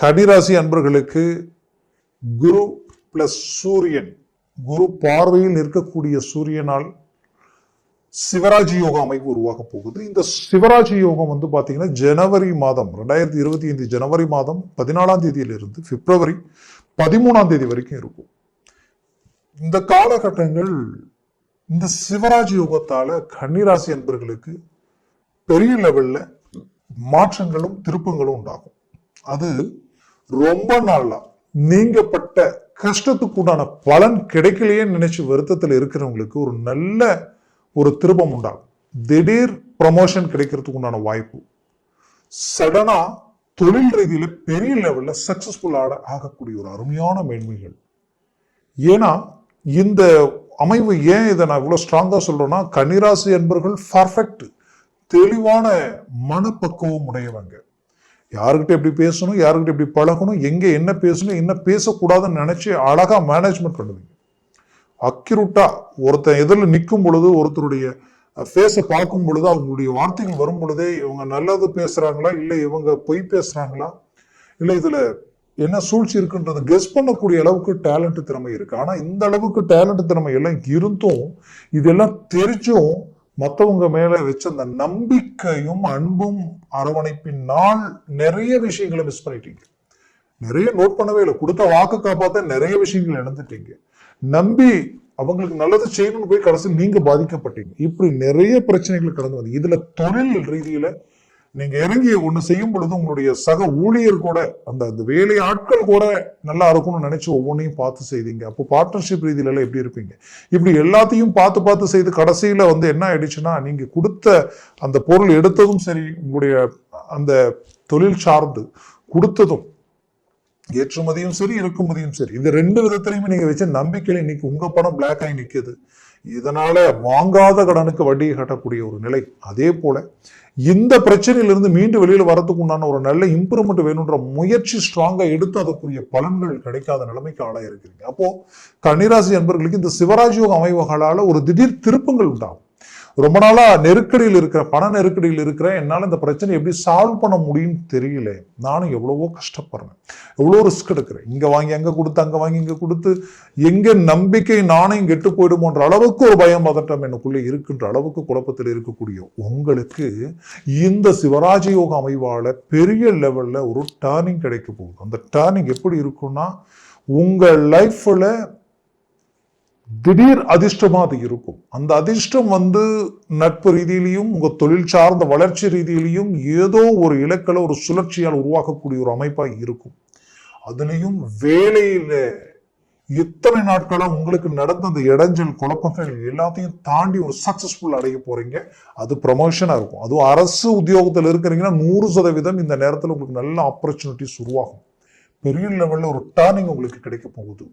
கன்னிராசி அன்பர்களுக்கு குரு பிளஸ் சூரியன். குரு பார்வையில் இருக்கக்கூடிய சூரியனால் சிவராஜ் யோக அமைப்பு உருவாக போகுது. இந்த சிவராஜ் யோகம் வந்து பார்த்தீங்கன்னா ஜனவரி மாதம் ரெண்டாயிரத்தி இருபத்தி ஐந்து ஜனவரி மாதம் பதினாலாம் தேதியிலிருந்து பிப்ரவரி பதிமூணாம் தேதி வரைக்கும் இருக்கும். இந்த காலகட்டங்கள் இந்த சிவராஜ் யோகத்தால கன்னிராசி அன்பர்களுக்கு பெரிய லெவல்ல மாற்றங்களும் திருப்பங்களும் உண்டாகும். அது ரொம்ப நாளா நீங்கப்பட்ட கஷ்டத்துக்குண்டான பலன் கிடைக்கலையே நினைச்சு வருத்தத்தில் இருக்கிறவங்களுக்கு ஒரு நல்ல ஒரு திருப்பம் உண்டாகும். திடீர் ப்ரமோஷன் கிடைக்கிறதுக்கு உண்டான வாய்ப்பு சடனா தொழில் ரீதியில பெரிய லெவல்ல சக்சஸ்ஃபுல் ஆட ஆகக்கூடிய ஒரு அருமையான மேன்மைகள். ஏன்னா இந்த அமைவு ஏன் இதை நான் இவ்வளவு ஸ்ட்ராங்கா சொல்றேன்னா கன்னிராசி என்பர்கள் பர்ஃபெக்ட் தெளிவான மனப்பக்குவம் உடையவங்க. யாருக்கிட்ட எப்படி பேசணும் யாருக்கிட்ட எப்படி பழகணும் எங்கே என்ன பேசணும் என்ன பேசக்கூடாதுன்னு நினச்சி அழகாக மேனேஜ்மெண்ட் பண்ணுவீங்க. அக்யூரூட்டாக ஒருத்தன் எதிரில் நிற்கும் பொழுது ஒருத்தருடைய ஃபேஸை பார்க்கும் பொழுது அவங்களுடைய வார்த்தைகள் வரும் பொழுதே இவங்க நல்லது பேசுகிறாங்களா இல்லை இவங்க பொய் பேசுகிறாங்களா இல்லை இதில் என்ன சூழ்ச்சி இருக்குன்றதை கெஸ் பண்ணக்கூடிய அளவுக்கு டேலண்ட் திறமை இருக்குது ஆனால் இந்த அளவுக்கு டேலண்ட் திறமை எல்லாம் இருந்தும் இதெல்லாம் தெரிஞ்சும் மற்றவங்க மேல வச்ச அந்த நம்பிக்கையும் அன்பும் அரவணைப்பினால் நிறைய விஷயங்களை மிஸ் பண்ணிட்டீங்க. நிறைய நோட் பண்ணவே இல்லை. கொடுத்த வாக்கு காப்பாத்த நிறைய விஷயங்கள் இழந்துட்டீங்க. நம்பி அவங்களுக்கு நல்லது செய்யணும்னு போய் கடைசியில் நீங்க பாதிக்கப்பட்டீங்க. இப்படி நிறைய பிரச்சனைகள் கடந்து வந்து இதுல தொழில் ரீதியில நீங்க இறங்கி ஒன்று செய்யும் பொழுது உங்களுடைய சக ஊழியர் கூட அந்த அந்த வேலை ஆட்கள் கூட நல்லா இருக்கும்னு நினைச்சு ஒவ்வொன்றையும் பார்த்து செய்தீங்க அப்போ பார்ட்னர்ஷிப் ரீதியிலலாம் எப்படி இருப்பீங்க? இப்படி எல்லாத்தையும் பார்த்து பார்த்து செய்து கடைசியில் வந்து என்ன ஆயிடுச்சுன்னா நீங்க கொடுத்த அந்த பொருள் எடுத்ததும் சரி உங்களுடைய அந்த தொழில் சார்ந்து கொடுத்ததும் ஏற்றுமதியும் சரி இறக்குமதியும் சரி இந்த ரெண்டு விதத்திலையுமே நீங்க வச்ச நம்பிக்கையில இன்னைக்கு உங்க பணம் பிளாக் ஆகி நிற்குது இதனால் வாங்காத கடனுக்கு வட்டியை கட்டக்கூடிய ஒரு நிலை. அதே போல் இந்த பிரச்சனையிலிருந்து மீண்டு வெளியில் வரதுக்கு உண்டான ஒரு நல்ல இம்ப்ரூவ்மெண்ட் வேணுன்ற முயற்சி ஸ்ட்ராங்காக எடுத்து அதற்குரிய பலன்கள் கிடைக்காத நிலைமைக்கு ஆளாக இருக்கிறீங்க அப்போ கன்னிராசி அன்பர்களுக்கு இந்த சிவராஜயோக அமைவுகளால் ஒரு திடீர் திருப்பங்கள் உண்டாகும். ரொம்ப நாளாக நெருக்கடியில் இருக்கிற பண நெருக்கடியில் இருக்கிற என்னால் இந்த பிரச்சனை எப்படி சால்வ் பண்ண முடியும்னு தெரியல. நானும் எவ்வளவோ கஷ்டப்படுறேன். எவ்வளோ ரிஸ்க் எடுக்கிறேன். இங்கே வாங்கி அங்கே கொடுத்து அங்கே வாங்கி இங்கே கொடுத்து எங்கே நம்பிக்கை நாணயம் கெட்டு போயிடுமோன்ற அளவுக்கு ஒரு பயம் பதட்டம் எனக்குள்ளே இருக்கின்ற அளவுக்கு குழப்பத்தில் இருக்கக்கூடிய உங்களுக்கு இந்த சிவராஜ யோக அமைவால் பெரிய லெவலில் ஒரு டேர்னிங் கிடைக்க போகுது. அந்த டேர்னிங் எப்படி இருக்குன்னா உங்கள் லைஃப்பில் திடீர் அதிர்ஷ்டமாக அது இருக்கும். அந்த அதிர்ஷ்டம் வந்து நட்பு ரீதியிலையும் உங்கள் தொழில் சார்ந்த வளர்ச்சி ரீதியிலையும் ஏதோ ஒரு இலக்கில் ஒரு சுழற்சியால் உருவாக்கக்கூடிய ஒரு அமைப்பாக இருக்கும். அதுலயும் வேலையில் இத்தனை நாட்களாக உங்களுக்கு நடந்த அந்த இடைஞ்சல் குழப்பங்கள் எல்லாத்தையும் தாண்டி ஒரு சக்ஸஸ்ஃபுல் அடைய போகிறீங்க அது ப்ரமோஷனாக இருக்கும். அதுவும் அரசு உத்தியோகத்தில் இருக்கிறீங்கன்னா நூறு சதவீதம் இந்த நேரத்தில் உங்களுக்கு நல்ல ஆப்பர்ச்சுனிட்டிஸ் உருவாகும். பெரிய லெவலில் ஒரு டேர்னிங் உங்களுக்கு கிடைக்க போகுது.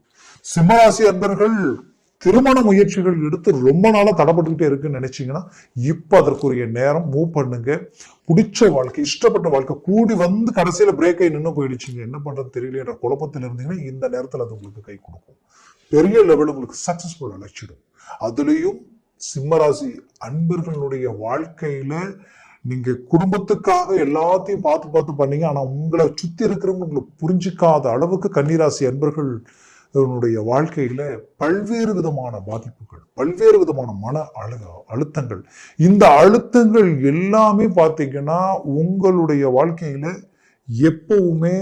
சிம்மராசி அன்பர்கள் திருமண முயற்சிகள் எடுத்து ரொம்ப நாளாக தடைப்பட்டுக்கிட்டே இருக்குன்னு நினைச்சிங்கன்னா இப்போ அதற்குரிய நேரம் மூவ் பண்ணுங்க. பிடிச்ச வாழ்க்கை இஷ்டப்பட்ட வாழ்க்கை கூடி வந்து கடைசியில் பிரேக் ஆகி நின்று போயிடுச்சுங்க. என்ன பண்ணுறது தெரியல குழப்பத்தில் இருந்தீங்கன்னா இந்த நேரத்தில் அது உங்களுக்கு கை கொடுக்கும். பெரிய லெவல் உங்களுக்கு சக்ஸஸ்ஃபுல் அழைச்சிடும் அதுலேயும் சிம்மராசி அன்பர்களுடைய வாழ்க்கையில் நீங்க குடும்பத்துக்காக எல்லாத்தையும் பார்த்து பார்த்து பண்ணீங்க. ஆனா உங்களை சுத்தி இருக்கிறவங்க உங்களை புரிஞ்சிக்காத அளவுக்கு கன்னிராசி அன்பர்கள் இவனுடைய வாழ்க்கையில பல்வேறு விதமான பாதிப்புகள் பல்வேறு விதமான மன அழு அழுத்தங்கள். இந்த அழுத்தங்கள் எல்லாமே பார்த்தீங்கன்னா உங்களுடைய வாழ்க்கையில எப்பவுமே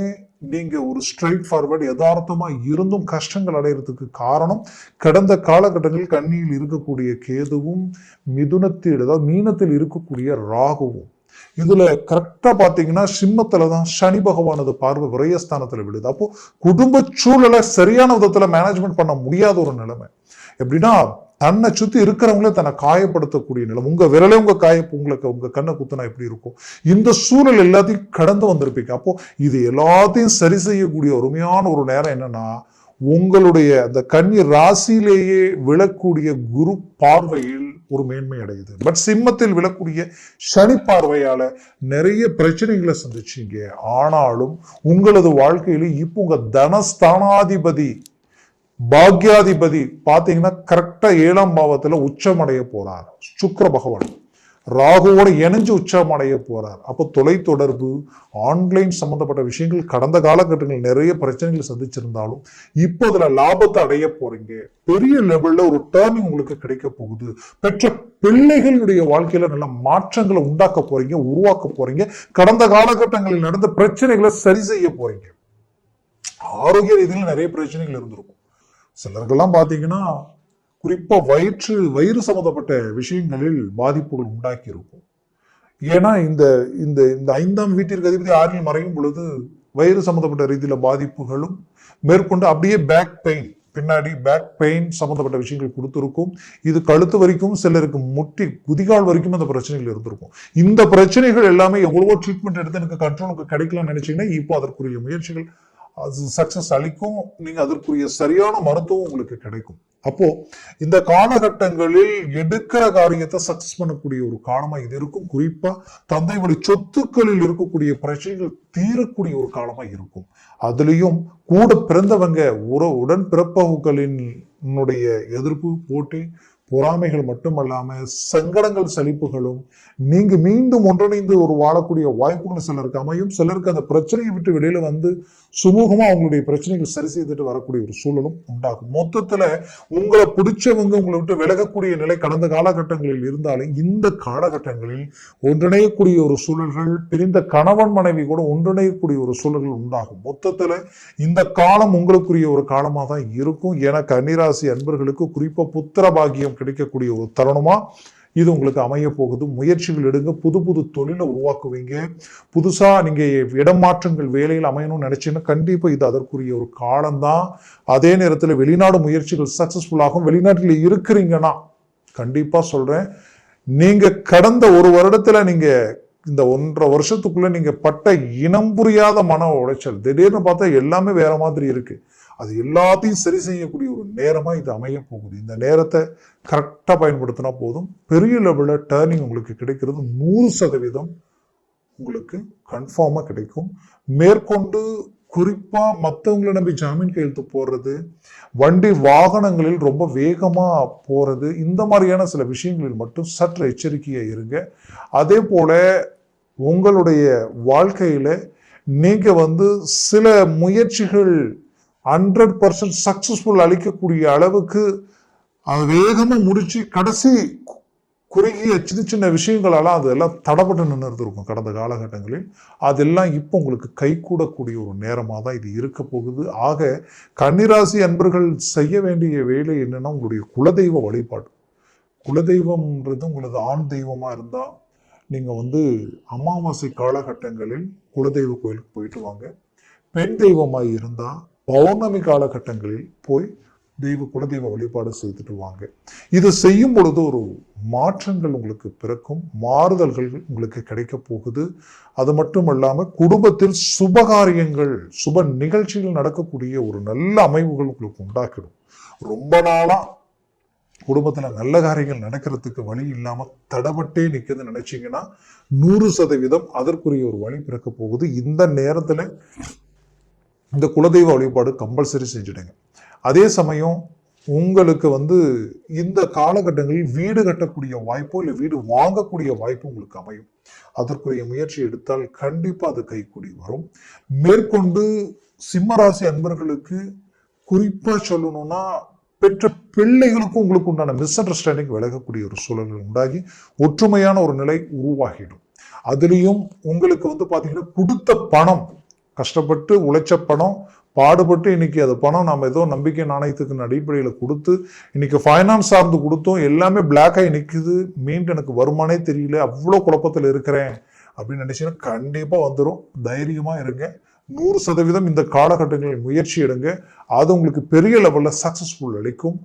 நீங்க ஒரு ஸ்ட்ரைட் ஃபார்வர்டு யதார்த்தமா இருந்தும் கஷ்டங்கள் அடையிறதுக்கு காரணம் கடந்த காலகட்டங்களில் கண்ணியில் இருக்கக்கூடிய கேதுவும் மிதுனத்தில் அதாவது மீனத்தில் இருக்கக்கூடிய ராகுவும். இதுல கரெக்டா பாத்தீங்கன்னா சிம்மத்துல தான் சனி பகவானது பார்வை விரயஸ்தானத்துல விழுது. அப்போ குடும்ப சூழலை சரியான விதத்துல மேனேஜ்மெண்ட் பண்ண முடியாத ஒரு நிலைமை. எப்படின்னா தன்னை சுத்தி இருக்கிறவங்களே தன்னை காயப்படுத்தக்கூடிய நிலைமை. உங்க விரலே உங்க காய உங்களுக்கு உங்க கண்ணை குத்துனா எப்படி இருக்கும்? இந்த சூழல் எல்லாத்தையும் கடந்து வந்திருப்பீங்க. அப்போ இது எல்லாத்தையும் சரி செய்யக்கூடிய அருமையான ஒரு நேரம் என்னன்னா உங்களுடைய அந்த கன்னி ராசியிலேயே விழக்கூடிய குரு பார்வையில் ஒரு மேன்மை அடையுது. பட் சிம்மத்தில் விழக்கூடிய சனி பார்வையால நிறைய பிரச்சனைகளை சந்திச்சீங்க. ஆனாலும் உங்களது வாழ்க்கையில இப்போ உங்க தனஸ்தானாதிபதி பாக்யாதிபதி பாத்தீங்கன்னா கரெக்டா ஏழாம் பாவத்துல உச்சமடைய போறார். சுக்கர பகவான். ராகுவோட இணைஞ்சு உற்சாகம் அடைய போறார். அப்போ தொலைத்தொடர்பு ஆன்லைன் சம்பந்தப்பட்ட விஷயங்கள் கடந்த காலகட்டங்களில் நிறைய பிரச்சனைகள் சந்திச்சிருந்தாலும் இப்போ அதில் லாபத்தை அடைய போறீங்க. பெரிய லெவல்ல ஒரு டேர்னிங் உங்களுக்கு கிடைக்க போகுது. பெற்ற பிள்ளைகளுடைய வாழ்க்கையில நல்ல மாற்றங்களை உண்டாக்க போறீங்க உருவாக்க போறீங்க. கடந்த காலகட்டங்களில் நடந்த பிரச்சனைகளை சரி செய்ய போறீங்க. ஆரோக்கிய ரீதியில் நிறைய பிரச்சனைகள் இருந்திருக்கும். சிலருக்கெல்லாம் பார்த்தீங்கன்னா குறிப்பா வயிற்று வயிறு சம்மந்தப்பட்ட விஷயங்களில் பாதிப்புகள் உண்டாக்கி இருக்கும் ஏன்னா இந்த இந்த இந்த ஐந்தாம் வீட்டிற்கு அதிபதி ஆறில் மறையும் பொழுது வயிறு சம்மந்தப்பட்ட ரீதியில் பாதிப்புகளும் மேற்கொண்டு அப்படியே பேக் பெயின் பின்னாடி பேக் பெயின் சம்மந்தப்பட்ட விஷயங்கள் கொடுத்துருக்கும். இது கழுத்து வரைக்கும் சிலருக்கு முட்டி குதிகால் வரைக்கும் அந்த பிரச்சனைகள் இருந்திருக்கும். இந்த பிரச்சனைகள் எல்லாமே எவ்வளவோ ட்ரீட்மெண்ட் எடுத்து எனக்கு கண்ட்ரோலுக்கு கிடைக்கலாம்னு நினைச்சீங்கன்னா இப்போ அதற்குரிய முயற்சிகள் அது சக்சஸ் அளிக்கும். நீங்க அதற்குரிய சரியான மருத்துவம் உங்களுக்கு கிடைக்கும். அப்போ இந்த காலகட்டங்களில் எடுக்கிற காரியத்தை சக்சஸ் பண்ணக்கூடிய ஒரு காலமா இது இருக்கும். குறிப்பா தந்தை வழி சொத்துக்களில் இருக்கக்கூடிய பிரச்சனைகள் தீரக்கூடிய ஒரு காலமா இருக்கும். அதுலயும் கூட பிறந்தவங்க உற உடன் பிறப்பவர்களின் எதிர்ப்பு போட்டி பொறாமைகள் மட்டுமல்லாமல் சங்கடங்கள் சலிப்புகளும் நீங்கள் மீண்டும் ஒன்றிணைந்து ஒரு வாழக்கூடிய வாய்ப்புகள் சிலருக்கு அமையும். சிலருக்கு அந்த பிரச்சனையை விட்டு வெளியில் வந்து சுமூகமாக அவங்களுடைய பிரச்சனைகள் சரி செய்துட்டு வரக்கூடிய ஒரு சூழலும் உண்டாகும். மொத்தத்தில் உங்களை பிடிச்சவங்க உங்களை விட்டு விலகக்கூடிய நிலை கடந்த காலகட்டங்களில் இருந்தாலும் இந்த காலகட்டங்களில் ஒன்றிணையக்கூடிய ஒரு சூழல்கள் பிரிந்த கணவன் மனைவி கூட ஒன்றிணையக்கூடிய ஒரு சூழல்கள் உண்டாகும். மொத்தத்தில் இந்த காலம் உங்களுக்குரிய ஒரு காலமாக தான் இருக்கும். என கன்னிராசி அன்பர்களுக்கு குறிப்பாக புத்திர கிடைக்கக்கூடிய ஒரு தருணமா இது உங்களுக்கு அமைய போகுது. முயற்சிகள் எடுங்க. புது புது தொழிலை உருவாக்குவீங்க. புதுசாக நீங்கள் இடம் மாற்றங்கள் வேலையில் அமையணும்னு நினைச்சீங்கன்னா கண்டிப்பாக இது அதற்குரிய ஒரு காலம்தான். அதே நேரத்தில் வெளிநாடு முயற்சிகள் சக்ஸஸ்ஃபுல்லாகும் வெளிநாட்டில் இருக்கிறீங்கன்னா கண்டிப்பாக சொல்கிறேன் நீங்கள் கடந்த ஒரு வருடத்தில் நீங்கள் இந்த ஒன்றரை வருஷத்துக்குள்ள நீங்க பட்ட இனம் புரியாத மன உளைச்சல். திடீர்னு பார்த்தா எல்லாமே வேற மாதிரி இருக்கு. அது எல்லாத்தையும் சரி செய்யக்கூடிய ஒரு நேரமா இது அமைய போகுது. இந்த நேரத்தை கரெக்டாக பயன்படுத்தினா போதும். பெரிய லெவலில் டேர்னிங் உங்களுக்கு கிடைக்கிறது நூறு சதவீதம் உங்களுக்கு கன்ஃபார்மாக கிடைக்கும். மேற்கொண்டு குறிப்பா மற்றவங்களை நம்பி ஜாமீன் கையெழுத்து போடுறது வண்டி வாகனங்களில் ரொம்ப வேகமா போறது இந்த மாதிரியான சில விஷயங்களில் மட்டும் சற்று எச்சரிக்கையா இருங்க. அதே போல உங்களுடைய வாழ்க்கையில நீங்க வந்து சில முயற்சிகள் ஹண்ட்ரட் பர்சன்ட் சக்சஸ்ஃபுல் அளிக்கக்கூடிய அளவுக்கு அது வேகமாக முடிச்சு கடைசி குறுகிய சின்ன சின்ன விஷயங்களெல்லாம் அதெல்லாம் தடப்பட்டு நின்று இருக்கும் கடந்த காலகட்டங்களில். அதெல்லாம் இப்போ உங்களுக்கு கைகூடக்கூடிய ஒரு நேரமாக தான் இது இருக்க போகுது. ஆக கன்னிராசி அன்பர்கள் செய்ய வேண்டிய வேலை என்னென்னா உங்களுடைய குலதெய்வ வழிபாடு. குலதெய்வம்ன்றது உங்களது ஆண் தெய்வமாக இருந்தால் நீங்கள் வந்து அமாவாசை காலகட்டங்களில் குலதெய்வ கோயிலுக்கு போயிட்டு வாங்க. பெண் தெய்வமாக இருந்தால் பௌர்ணமி காலகட்டங்களில் போய் தெய்வ குலதெய்வ வழிபாடு செய்துட்டு வாங்க. இதை செய்யும் பொழுது ஒரு மாற்றங்கள் உங்களுக்கு பிறக்கும் மாறுதல்கள் உங்களுக்கு கிடைக்க போகுது. அது மட்டும் இல்லாமல் குடும்பத்தில் சுபகாரியங்கள் சுப நிகழ்ச்சிகள் நடக்கக்கூடிய ஒரு நல்ல அமைவுகள் உங்களுக்கு உண்டாக்கிடும். ரொம்ப நாளாக குடும்பத்தில் நல்ல காரியங்கள் நடக்கிறதுக்கு வழி இல்லாமல் தடபட்டே நிக்குதுன்னு நினச்சிங்கன்னா நூறு சதவீதம் அதற்குரிய ஒரு வழி பிறக்க போகுது. இந்த நேரத்தில் இந்த குலதெய்வ வழிபாடு கம்பல்சரி செஞ்சுடுங்க. அதே சமயம் உங்களுக்கு வந்து இந்த காலகட்டங்களில் வீடு கட்டக்கூடிய வாய்ப்போ இல்லை வீடு வாங்கக்கூடிய வாய்ப்பு உங்களுக்கு அமையும். அதற்குரிய முயற்சி எடுத்தால் கண்டிப்பாக அது கைக்கூடி வரும். மேற்கொண்டு சிம்மராசி அன்பர்களுக்கு குறிப்பாக சொல்லணும்னா பெற்ற பிள்ளைகளுக்கும் உங்களுக்கு உண்டான மிஸ் அண்டர்ஸ்டாண்டிங் விலகக்கூடிய ஒரு சூழல்கள் உண்டாகி ஒற்றுமையான ஒரு நிலை உருவாகிடும். அதுலேயும் உங்களுக்கு வந்து பார்த்தீங்கன்னா கொடுத்த பணம் கஷ்டப்பட்டு உழைச்ச பணம் பாடுபட்டு இன்னைக்கு அது பணம் நம்ம ஏதோ நம்பிக்கை நாணயத்துக்கு அடிப்படையில் கொடுத்து இன்றைக்கி ஃபைனான்ஸ் சார்ந்து கொடுத்தோம் எல்லாமே பிளாக்காக ஆகி மீண்டும் எனக்கு வருமானே தெரியல அவ்வளோ குழப்பத்தில் இருக்கிறேன் அப்படின்னு நினைச்சீங்கன்னா கண்டிப்பாக வந்துடும் தைரியமாக இருங்க. நூறு சதவீதம் இந்த காலகட்டங்களில் முயற்சி எடுங்க. அது உங்களுக்கு பெரிய லெவலில் சக்ஸஸ்ஃபுல் அளிக்கும்.